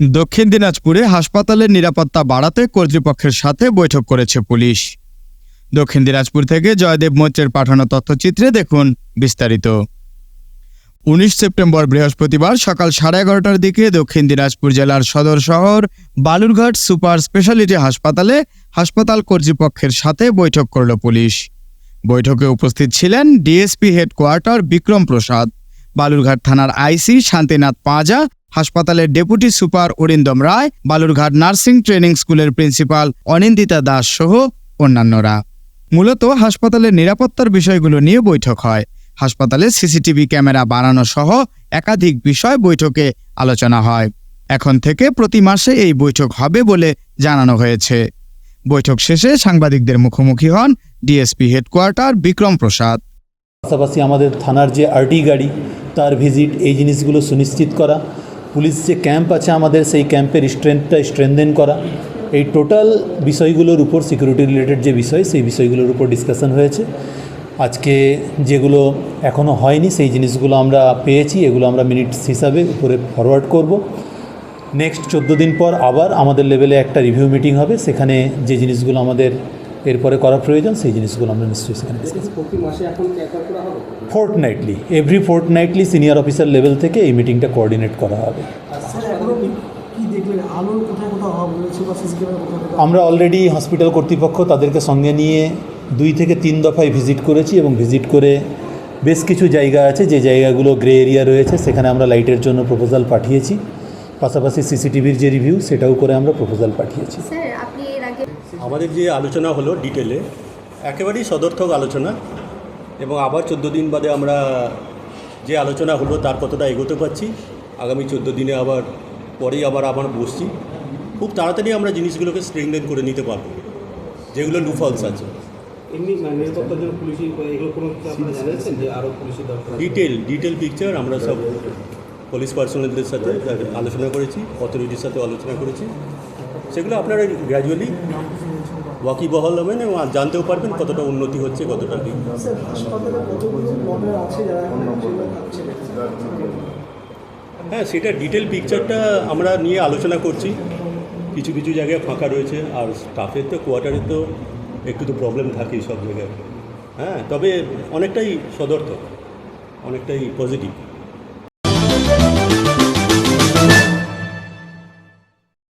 দক্ষিণ দিনাজপুরে হাসপাতালের নিরাপত্তা বাড়াতে কর্তৃপক্ষের সাথে বৈঠক করেছে পুলিশ। দক্ষিণ দিনাজপুর থেকে জয়দেব মৈত্রের পাঠানো তথ্যচিত্রে দেখুন বিস্তারিত। উনিশ সেপ্টেম্বর বৃহস্পতিবার সকাল সাড়ে এগারোটার দিকে দক্ষিণ দিনাজপুর জেলার সদর শহর বালুরঘাট সুপার স্পেশালিটি হাসপাতালে হাসপাতাল কর্তৃপক্ষের সাথে বৈঠক করল পুলিশ। বৈঠকে উপস্থিত ছিলেন ডিএসপি হেডকোয়ার্টার বিক্রম প্রসাদ, বালুরঘাট থানার আইসি শান্তিনাথ পাঁজা হাসপাতালের deputy super Arindam Roy, Balurghat nursing training স্কুলের প্রিন্সিপাল অনিন্দিতা দাস সহ অন্যান্যরা। মূলত হাসপাতালের নিরাপত্তার বিষয়গুলো নিয়ে বৈঠক হয়। হাসপাতালে সিসিটিভি ক্যামেরা বাড়ানো সহ একাধিক বিষয় বৈঠকে আলোচনা হয়। এখন থেকে প্রতি মাসে এই বৈঠক হবে বলে জানানো হয়েছে। বৈঠক শেষে সাংবাদিকদের মুখোমুখি হন ডিএসপি হেডকোয়ার্টার বিক্রম প্রসাদ। পাশাপাশি আমাদের থানার যে আরটি গাড়ি, তার ভিজিট, এই জিনিসগুলো সুনিশ্চিত করা পুলিশ যে ক্যাম্প আছে আমাদের, সেই ক্যাম্পের স্ট্রেংথটা স্ট্রেনদেন করা। এই টোটাল বিষয়গুলোর উপর সিকিউরিটি রিলেটেড যে বিষয়, সেই বিষয়গুলোর উপর ডিসকাশন হয়েছে। আজকে যেগুলো এখনও হয়নি, সেই জিনিসগুলো আমরা পেয়েছি, এগুলো আমরা মিনিটস হিসাবে উপরে ফরওয়ার্ড করব। নেক্সট চোদ্দ দিন পর আবার আমাদের লেভেলে একটা রিভিউ মিটিং হবে। সেখানে যে জিনিসগুলো আমাদের এরপরে করা প্রয়োজন সেই জিনিসগুলো আমরা নিশ্চয়ই সেখানে হবে? Fortnightly every fortnightly senior officer level থেকে এই মিটিংটা কোঅর্ডিনেট করা হবে। আমরা অলরেডি হসপিটাল কর্তৃপক্ষ তাদেরকে সঙ্গে নিয়ে দুই থেকে তিন দফায় ভিজিট করেছি এবং ভিজিট করে বেশ কিছু জায়গা আছে যে জায়গাগুলো গ্রে এরিয়া রয়েছে সেখানে আমরা লাইটের জন্য প্রপোজাল পাঠিয়েছি। পাশাপাশি সিসিটিভির যে রিভিউ সেটাও করে আমরা প্রপোজাল পাঠিয়েছি। স্যার আপনি আমাদের যে আলোচনা হলো ডিটেলে একেবারেই সদর্থক আলোচনা এবং আবার চোদ্দ দিন বাদে আমরা যে আলোচনা হলো তার কতটা এগোতে পারছি আগামী চোদ্দ দিনে আবার পরেই আবার আবার বসছি। খুব তাড়াতাড়ি আমরা জিনিসগুলোকে স্ট্রেংথেন করে নিতে পারব যেগুলো লুফলস আছে? ডিটেল ডিটেল পিকচার আমরা সব পুলিশ পার্সোনালদের সাথে আলোচনা করেছি অথরিটির সাথে আলোচনা করেছি। সেগুলো আপনারা গ্র্যাজুয়ালি ওয়াকিবহল হবেন এবং জানতেও পারবেন কতটা উন্নতি হচ্ছে কতটা কি হ্যাঁ সেটা ডিটেল পিকচারটা আমরা নিয়ে আলোচনা করছি। কিছু কিছু জায়গায় ফাঁকা রয়েছে আর স্টাফের তো কোয়ার্টারে তো একটু তো প্রবলেম থাকেই সব জায়গায়। হ্যাঁ তবে অনেকটাই সদর্থক অনেকটাই পজিটিভ